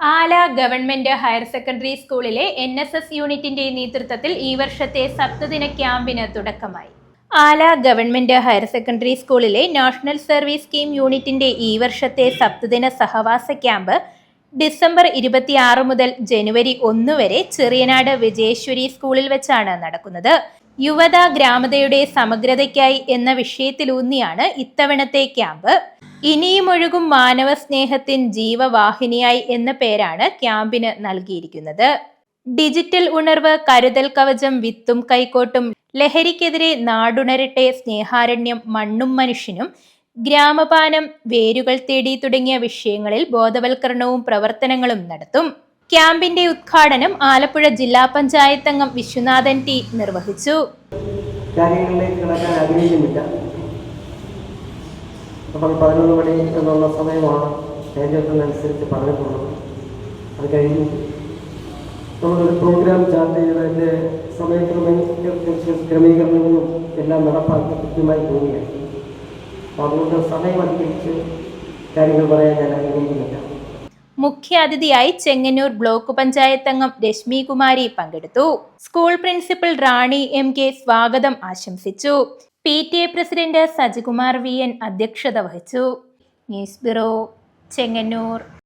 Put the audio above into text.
ആല government higher secondary സ്കൂളിലെ N S S യൂണിറ്റിന്റെ നേതൃത്വത്തിൽ ഈ വർഷത്തെ സപ്തദിന ക്യാമ്പിന് തുടക്കമായി. ആല ഗവൺമെന്റ് ഹയർ സെക്കൻഡറി സ്കൂളിലെ നാഷണൽ സർവീസ് സ്കീം യൂണിറ്റിന്റെ ഈ വർഷത്തെ സപ്തദിന സഹവാസ ക്യാമ്പ് ഡിസംബർ ഇരുപത്തിയാറ് മുതൽ ജനുവരി ഒന്ന് വരെ ചെറിയനാട് വിജയേശ്വരി സ്കൂളിൽ വെച്ചാണ് നടക്കുന്നത്. യുവത ഗ്രാമതയുടെ സമഗ്രതയ്ക്കായി എന്ന വിഷയത്തിലൂന്നിയാണ് ഇത്തവണത്തെ ക്യാമ്പ്. ഇനിയും ഒഴുകും മാനവ സ്നേഹത്തിൻ ജീവവാഹിനിയായി എന്ന പേരാണ് ക്യാമ്പിന് നൽകിയിരിക്കുന്നത്. ഡിജിറ്റൽ ഉണർവ് കരുതൽ കവചം വിത്തും കൈക്കോട്ടും ലഹരിക്കെതിരെ നാടുണരട്ടെ സ്നേഹാരണ്യം മണ്ണും മനുഷ്യനും ഗ്രാമപാനം വേരുകൾ തേടി തുടങ്ങിയ വിഷയങ്ങളിൽ ബോധവൽക്കരണവും പ്രവർത്തനങ്ങളും നടത്തും. ക്യാമ്പിന്റെ ഉദ്ഘാടനം ആലപ്പുഴ ജില്ലാ പഞ്ചായത്ത് അംഗം വിശ്വനാഥൻ ടി നിർവഹിച്ചു. കാര്യങ്ങളിലേക്ക് കിടക്കാൻ ആഗ്രഹിക്കുന്നില്ല. അപ്പോൾ പതിനൊന്ന് മണി എന്നുള്ള സമയമാണ് സ്റ്റേജത്തിനനുസരിച്ച് പറഞ്ഞിട്ടുള്ളത്. അത് കഴിഞ്ഞ് നമ്മളൊരു പ്രോഗ്രാം ചാർട്ട് ചെയ്തതിന്റെ സമയക്രമ ക്രമീകരണങ്ങളും എല്ലാം നടപ്പാക്കി കൃത്യമായി പോവുകയാണ്. അപ്പോൾ അതുകൊണ്ട് സമയം അനുസരിച്ച് കാര്യങ്ങൾ പറയാൻ ഞാൻ ആഗ്രഹിക്കുന്നില്ല. മുഖ്യാതിഥിയായി ചെങ്ങന്നൂർ ബ്ലോക്ക് പഞ്ചായത്ത് അംഗം രശ്മി കുമാരി പങ്കെടുത്തു. School principal Rani M K സ്വാഗതം ആശംസിച്ചു. P T A president Sajikumar V N അധ്യക്ഷത വഹിച്ചു. News bureau Chengannur.